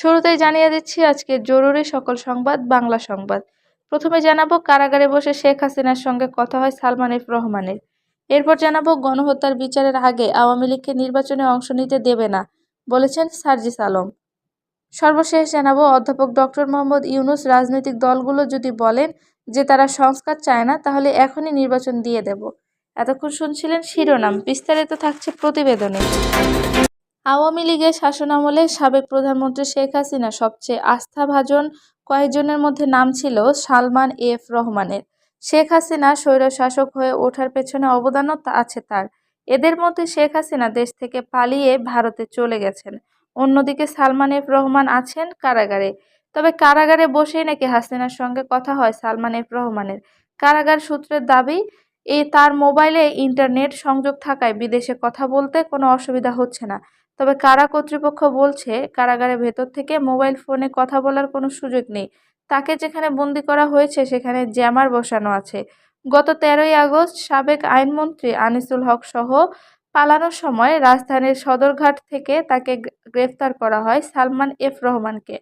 শুরুতেই জানিয়ে দিচ্ছি, আজকে জরুরি সকল সংবাদ, বাংলা সংবাদ। প্রথমে জানাব, কারাগারে বসে শেখ হাসিনার সঙ্গে কথা হয় সালমান এফ রহমানের। এরপর জানাব, গণহত্যার বিচারের আগে আওয়ামী লীগকে নির্বাচনে অংশ নিতে দেবে না, বলেছেন সার্জিস আলম। সর্বশেষ জানাব, অধ্যাপক ডক্টর মোহাম্মদ ইউনুস রাজনৈতিক দলগুলো যদি বলেন যে তারা সংস্কার চায় না, তাহলে এখনই নির্বাচন দিয়ে দেব। এতক্ষণ শুনছিলেন শিরোনাম, বিস্তারিত থাকছে প্রতিবেদনে। আওয়ামী লীগের শাসনামলে সাবেক প্রধানমন্ত্রী শেখ হাসিনা সবচেয়ে আস্থাভাজন কয়েকজনের মধ্যে নাম ছিল সালমান এফ রহমানের। শেখ হাসিনা স্বৈরশাসক হয়ে ওঠার পেছনে অবদানও আছে তার। এদের মধ্যে শেখ হাসিনা দেশ থেকে পালিয়ে ভারতে চলে গেছেন। অন্যদিকে সালমান এফ রহমান আছেন কারাগারে। তবে কারাগারে বসেই নাকি হাসিনার সঙ্গে কথা হয় সালমান এফ রহমানের। কারাগার সূত্রের দাবি এই তার মোবাইলে ইন্টারনেট সংযোগ থাকায় বিদেশে কথা বলতে কোনো অসুবিধা হচ্ছে না। তবে কারা কর্তৃপক্ষ বলছে কারাগারের ভেতর থেকে মোবাইল ফোনে কথা বলার কোনো সুযোগ নেই। তাকে যেখানে বন্দি করা হয়েছে সেখানে জ্যামার বসানো আছে। গত তেরোই আগস্ট সাবেক আইনমন্ত্রী আনিসুল হক সহ পালানোর সময় রাজধানীর সদরঘাট থেকে তাকে গ্রেফতার করা হয় সালমান এফ রহমানকে।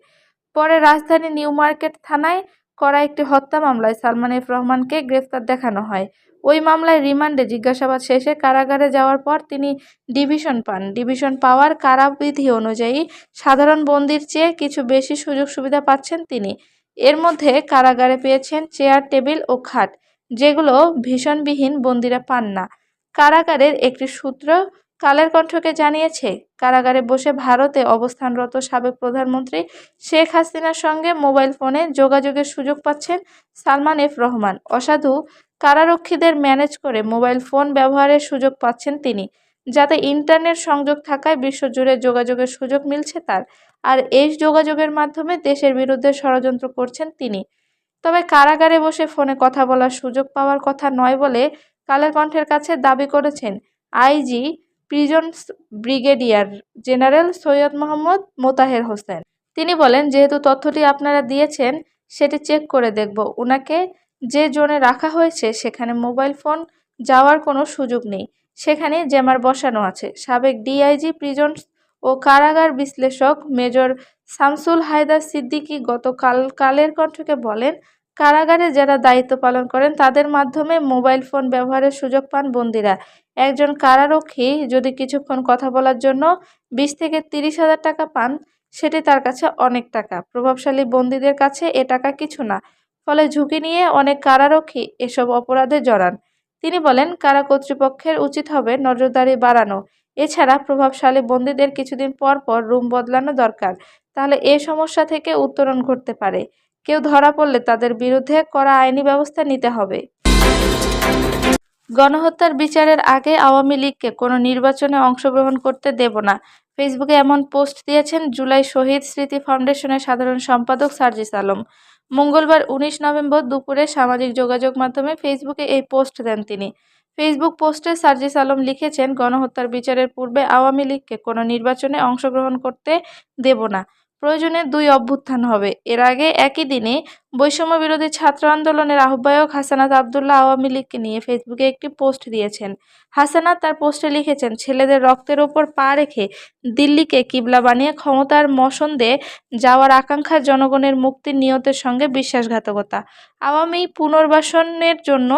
পরে রাজধানী নিউ মার্কেট থানায় করা একটি হত্যা মামলায় সালমান এফ রহমানকে গ্রেফতার দেখানো হয়। ওই মামলায় রিমান্ডে জিজ্ঞাসাবাদ শেষে কারাগারে যাওয়ার পর তিনি ডিভিশন পান। ডিভিশন পাওয়ার কারাবিধি অনুযায়ী সাধারণ বন্দির চেয়ে কিছু বেশি সুযোগ সুবিধা পাচ্ছেন তিনি। এর মধ্যে কারাগারে পেয়েছেন চেয়ার, টেবিল ও খাট, যেগুলো ভীষণবিহীন বন্দিরা পান না। কারাগারের একটি সূত্র কালের কণ্ঠকে জানিয়েছে, কারাগারে বসে ভারতে অবস্থানরত সাবেক প্রধানমন্ত্রী শেখ হাসিনার সঙ্গে মোবাইল ফোনে যোগাযোগের সুযোগ পাচ্ছেন সালমান এফ রহমান। অসাধু কারারক্ষীদের ম্যানেজ করে মোবাইল ফোন ব্যবহারের সুযোগ পাচ্ছেন তিনি, যাতে ইন্টারনেট সংযোগ থাকায় বিশ্বজুড়ে যোগাযোগের সুযোগ মিলছে তার। আর এই যোগাযোগের মাধ্যমে দেশের বিরুদ্ধে ষড়যন্ত্র করছেন তিনি। তবে কারাগারে বসে ফোনে কথা বলার সুযোগ পাওয়ার কথা নয় বলে কালের কণ্ঠের কাছে দাবি করেছেন IG prisons brigadier general Syed Mohammad Motaher Hossain. তিনি বলেন, যেহেতু তথ্যটি আপনারা দিয়েছেন, সেটি চেক করে দেখব। ওনাকে যে জোনে রাখা হয়েছে, সেখানে মোবাইল ফোন যাওয়ার কোনো সুযোগ নেই। সেখানে জ্যামার বসানো আছে। সাবেক ডিআইজি প্রিজনস ও কারাগার বিশ্লেষক মেজর শামসুল হায়দার সিদ্দিকী গতকাল কালের কণ্ঠকে বলেন কারাগারে যারা দায়িত্ব পালন করেন, তাদের মাধ্যমে মোবাইল ফোন ব্যবহারের সুযোগ পান বন্দিরা। একজন কারারক্ষী যদি কিছুক্ষণ কথা বলার জন্য বিশ থেকে তিরিশ হাজার টাকা পান, সেটি তার কাছে অনেক টাকা। প্রভাবশালী বন্দীদের কাছে এ টাকা কিছু না, ফলে ঝুঁকি নিয়ে অনেক কারারক্ষী এসব অপরাধে জড়ান। তিনি বলেন, কারা কর্তৃপক্ষের উচিত হবে নজরদারি বাড়ানো। এছাড়া প্রভাবশালী বন্দীদের কিছুদিন পর পর রুম বদলানো দরকার। তাহলে এ সমস্যা থেকে উত্তরণ ঘটতে পারে। কেউ ধরা পড়লে তাদের বিরুদ্ধে করা আইনি ব্যবস্থা নিতে হবে। গণহত্যার বিচারের আগে আওয়ামী লীগকে কোনো নির্বাচনে অংশগ্রহণ করতে দেব না। ফেসবুকে এমন পোস্ট দিয়েছেন জুলাই শহীদ স্মৃতি ফাউন্ডেশনের সাধারণ সম্পাদক সার্জিস আলম। মঙ্গলবার উনিশ নভেম্বর দুপুরে সামাজিক যোগাযোগ মাধ্যমে ফেসবুকে এই পোস্ট দেন তিনি। ফেসবুক পোস্টে সার্জিস আলম লিখেছেন, গণহত্যার বিচারের পূর্বে আওয়ামী লীগকে কোনো নির্বাচনে অংশগ্রহণ করতে দেব না। প্রয়োজনে দুই অভ্যুত্থান হবে। এর আগে একই দিনে বৈষম্য বিরোধী ছাত্র আন্দোলনের আহ্বায়ক হাসানাত আবদুল্লাহ আওয়ামী লীগকে নিয়ে ফেসবুকে একটি পোস্ট দিয়েছেন। হাসানাত তার পোস্টে লিখেছেন, ছেলেদের রক্তের ওপর পা রেখে দিল্লিকে কিবলা বানিয়ে ক্ষমতার মসন্দে যাওয়ার আকাঙ্ক্ষা জনগণের মুক্তির নিয়তের সঙ্গে বিশ্বাসঘাতকতা। আওয়ামী পুনর্বাসনের জন্য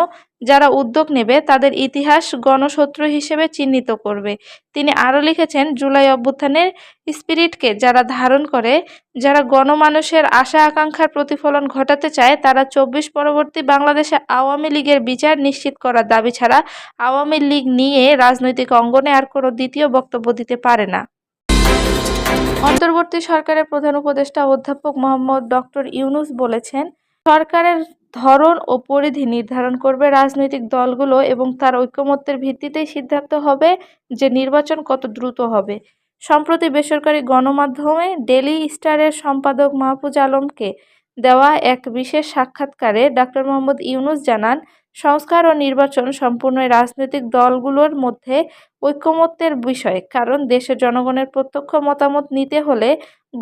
যারা উদ্যোগ নেবে, তাদের ইতিহাস গণশত্রু হিসেবে চিহ্নিত করবে। তিনি আরও লিখেছেন, জুলাই অভ্যুত্থানের স্পিরিটকে যারা ধারণ করে, যারা গণমানুষের আশা আকাঙ্ক্ষার প্রতিফলন ঘটাতে চায়, তারা চব্বিশ পরবর্তী বাংলাদেশে আওয়ামী লীগের বিচার নিশ্চিত করার দাবি ছাড়া আওয়ামী লীগ নিয়ে রাজনৈতিক অঙ্গনে আর কোনো দ্বিতীয় বক্তব্য দিতে পারে না। অন্তর্বর্তী সরকারের প্রধান উপদেষ্টা অধ্যাপক মোহাম্মদ ডক্টর ইউনুস বলেছেন সরকারের ধরন ও পরিধি নির্ধারণ করবে রাজনৈতিক দলগুলো এবং তার ঐক্যমত্যের ভিত্তিতেই সিদ্ধান্ত হবে যে নির্বাচন কত দ্রুত হবে। সম্প্রতি বেসরকারি গণমাধ্যমে ডেলি স্টারের সম্পাদক মাহফুজ আলমকে দেওয়া এক বিশেষ সাক্ষাৎকারে ডক্টর মোহাম্মদ ইউনুস জানান, সংস্কার ও নির্বাচন সম্পূর্ণ রাজনৈতিক দলগুলোর মধ্যে ঐক্যমত্যের বিষয়, কারণ দেশের জনগণের প্রত্যক্ষ মতামত নিতে হলে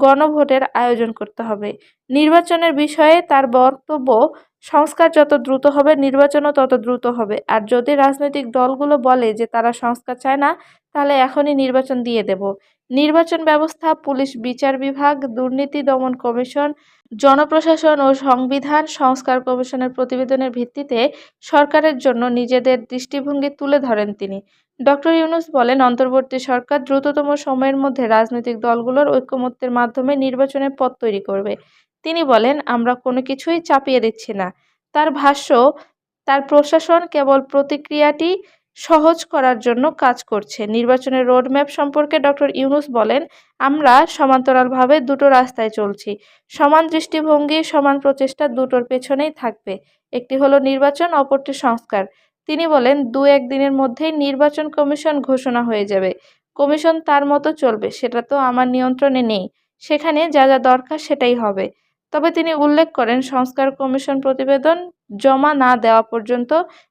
গণভোটের আয়োজন করতে হবে। নির্বাচনের বিষয়ে তার বক্তব্য, সংস্কার যত দ্রুত হবে, নির্বাচনও তত দ্রুত হবে। আর যদি রাজনৈতিক দলগুলো বলে যে তারা সংস্কার চায় না, তাহলে এখনই নির্বাচন দিয়ে দেব। নির্বাচন ব্যবস্থা, পুলিশ বিচার বিভাগ, দুর্নীতি দমন কমিশন, জনপ্রশাসন ও সংবিধান, সংস্কার কমিশনের প্রতিবেদনের ভিত্তিতে সরকারের জন্য নিজেদের দৃষ্টিভঙ্গি তুলে ধরেন তিনি। ডক্টর ইউনুস বলেন, অন্তর্বর্তী সরকার দ্রুততম সময়ের মধ্যে রাজনৈতিক দলগুলোর ঐক্যমত্যের মাধ্যমে নির্বাচনের পথ তৈরি করবে। তিনি বলেন, আমরা কোনো কিছুই চাপিয়ে দিচ্ছি না। তার ভাষ্য, তার প্রশাসন কেবল প্রতিক্রিয়াটি সহজ করার জন্য কাজ করছে। নির্বাচনের রোডম্যাপ সম্পর্কে ডক্টর ইউনুস বলেন, আমরা সমান্তরালভাবে দুটো রাস্তায় চলছি। সমান দৃষ্টিভঙ্গি, সমান প্রচেষ্টা দুটোর পেছনেই থাকবে। একটি হলো নির্বাচন, অপরটি সংস্কার। তিনি বলেন, দু একদিনের মধ্যেই নির্বাচন কমিশন ঘোষণা হয়ে যাবে। কমিশন তার মতো চলবে, সেটা তো আমার নিয়ন্ত্রণে নেই। সেখানে যা যা দরকার সেটাই হবে। তবে তিনি উল্লেখ করেন, সংস্কার কমিশন প্রতিবেদন জমা না দেওয়া পর্যন্ত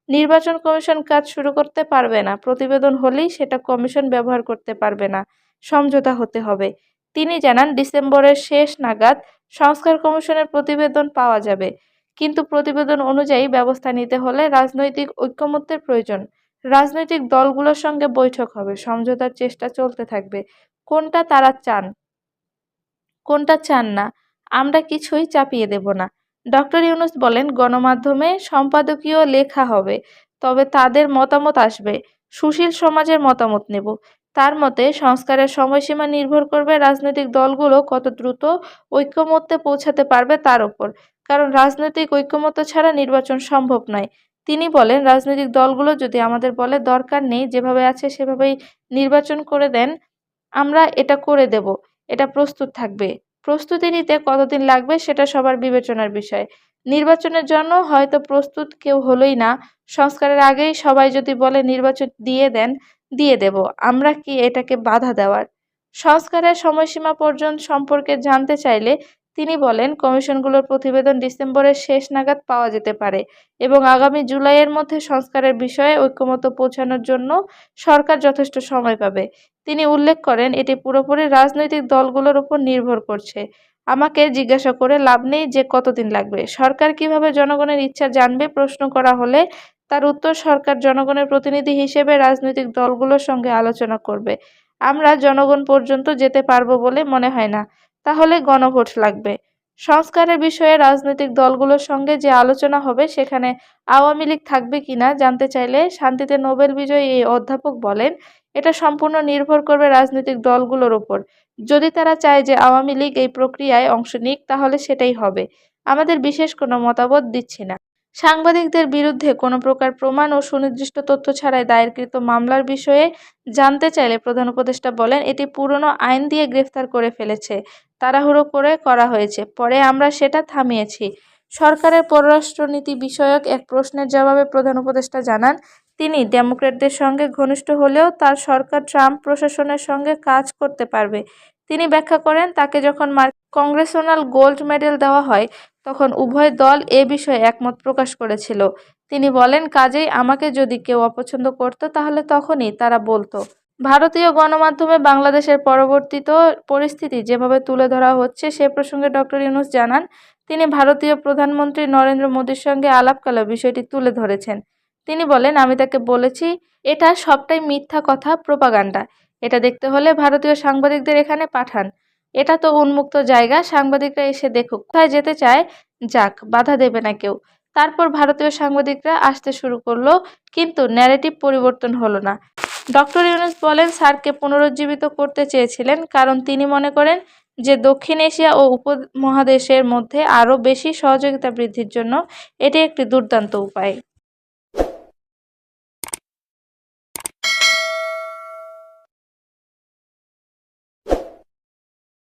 নির্বাচন কমিশন কাজ শুরু করতে পারবে না। প্রতিবেদন হলেই সেটা কমিশন ব্যবহার করতে পারবে না। সমঝোতা হতে হবে। তিনি জানান, ডিসেম্বরের শেষ নাগাদ সংস্কার কমিশনের প্রতিবেদন পাওয়া যাবে। কিন্তু প্রতিবেদন অনুযায়ী ব্যবস্থা নিতে হলে রাজনৈতিক ঐক্যমত্যের প্রয়োজন। রাজনৈতিক দলগুলোর সঙ্গে বৈঠক হবে। সমঝোতার চেষ্টা চলতে থাকবে। কোনটা তারা চান? কোনটা চান না? আমরা কিছুই চাপিয়ে দেব না। ডক্টর ইউনুস বলেন, গণমাধ্যমে সম্পাদকীয় লেখা হবে, তবে তাদের মতামত আসবে। সুশীল সমাজের মতামত নেব। তার মতে, সংস্কারের সময়সীমা নির্ভর করবে রাজনৈতিক দলগুলো কত দ্রুত ঐক্যমত্যে পৌঁছাতে পারবে তার ওপর। কারণ রাজনৈতিক ঐক্যমত্য ছাড়া নির্বাচন সম্ভব নয়। তিনি বলেন, রাজনৈতিক দলগুলো যদি আমাদের বলে দরকার নেই, যেভাবে আছে সেভাবেই নির্বাচন করে দেন, আমরা এটা করে দেব। এটা প্রস্তুত থাকবে। প্রস্তুতি নিতে কতদিন লাগবে সেটা সবার বিবেচনার বিষয়। নির্বাচনের জন্য হয়তো প্রস্তুত কেউ হলোই না। সংস্কারের আগেই সবাই যদি বলে নির্বাচন দিয়ে দেন, দিয়ে দেব। আমরা কি এটাকে বাধা দেওয়ার? সংস্কারের সময়সীমা পর্যন্ত সম্পর্কে জানতে চাইলে তিনি বলেন, কমিশনগুলোর প্রতিবেদন ডিসেম্বরের শেষ নাগাদ পাওয়া যেতে পারে এবং আগামী জুলাইয়ের মধ্যে সংস্কারের বিষয়ে ঐক্যমত পৌঁছানোর জন্য সরকার যথেষ্ট সময় পাবে। তিনি উল্লেখ করেন, এটি পুরোপুরি রাজনৈতিক দলগুলোর উপর নির্ভর করছে। আমাকে জিজ্ঞাসা করে লাভ নেই যে কতদিন লাগবে। সরকার কীভাবে জনগণের ইচ্ছা জানবে প্রশ্ন করা হলে তার উত্তর সরকার জনগণের প্রতিনিধি হিসেবে রাজনৈতিক দলগুলোর সঙ্গে আলোচনা করবে। আমরা জনগণ পর্যন্ত যেতে পারব বলে মনে হয় না। তাহলে গণভোট লাগবে। সংস্কারের বিষয়ে রাজনৈতিক দলগুলোর সঙ্গে যে আলোচনা হবে, সেখানে আওয়ামী লীগ থাকবে কিনা জানতে চাইলে শান্তিতে নোবেল বিজয়ী এই অধ্যাপক বলেন, এটা সম্পূর্ণ নির্ভর করবে রাজনৈতিক দলগুলোর ওপর। যদি তারা চায় যে আওয়ামী লীগ এই প্রক্রিয়ায় অংশ নিক, তাহলে সেটাই হবে। আমাদের বিশেষ কোনো মতামত দিচ্ছি না। সাংবাদিকদের বিরুদ্ধে কোনো প্রকার প্রমাণ ও সুনির্দিষ্ট তথ্য ছাড়াই দায়েরকৃত মামলার বিষয়ে জানতে চাইলে প্রধান উপদেষ্টা বলেন, এটি পুরনো আইন দিয়ে গ্রেফতার করে ফেলেছে। তাড়াহুড়ো করে করা হয়েছে। পরে আমরা সেটা থামিয়েছি। সরকারের পররাষ্ট্রনীতি বিষয়ক এক প্রশ্নের জবাবে প্রধান উপদেষ্টা জানান, তিনি ডেমোক্র্যাটদের সঙ্গে ঘনিষ্ঠ হলেও তার সরকার ট্রাম্প প্রশাসনের সঙ্গে কাজ করতে পারবে। তিনি ব্যাখ্যা করেন, তাকে যখন কংগ্রেসনাল গোল্ড মেডেল দেওয়া হয়, তখন উভয় দল এ বিষয়ে একমত প্রকাশ করেছিল। তিনি বলেন, কাজেই আমাকে যদি কেউ অপছন্দ করত, তাহলে তখনই তারা বলতো। ভারতীয় গণমাধ্যমে বাংলাদেশের পরবর্তীত পরিস্থিতি যেভাবে তুলে ধরা হচ্ছে, সে প্রসঙ্গে ডক্টর ইউনুস জানান, তিনি ভারতীয় প্রধানমন্ত্রী নরেন্দ্র মোদীর সঙ্গে আলাপকালে বিষয়টি তুলে ধরেছেন। তিনি বলেন, আমি তাকে বলেছি, এটা সবটাই মিথ্যা কথা, প্রোপাগান্ডা। এটা দেখতে হলে ভারতীয় সাংবাদিকদের এখানে পাঠান। এটা তো উন্মুক্ত জায়গা, সাংবাদিকরা এসে দেখুক, কোথায় যেতে চায়, যাক, বাধা দেবে না কেউ। তারপর ভারতীয় সাংবাদিকরা আসতে শুরু করল, কিন্তু ন্যারেটিভ পরিবর্তন হলো না। ডক্টর ইউনুস বলেন সার্ককে পুনরুজ্জীবিত করতে চেয়েছিলেন কারণ তিনি মনে করেন যে দক্ষিণ এশিয়া ও উপমহাদেশের মধ্যে আরও বেশি সহযোগিতা বৃদ্ধির জন্য এটি একটি দুর্দান্ত উপায়।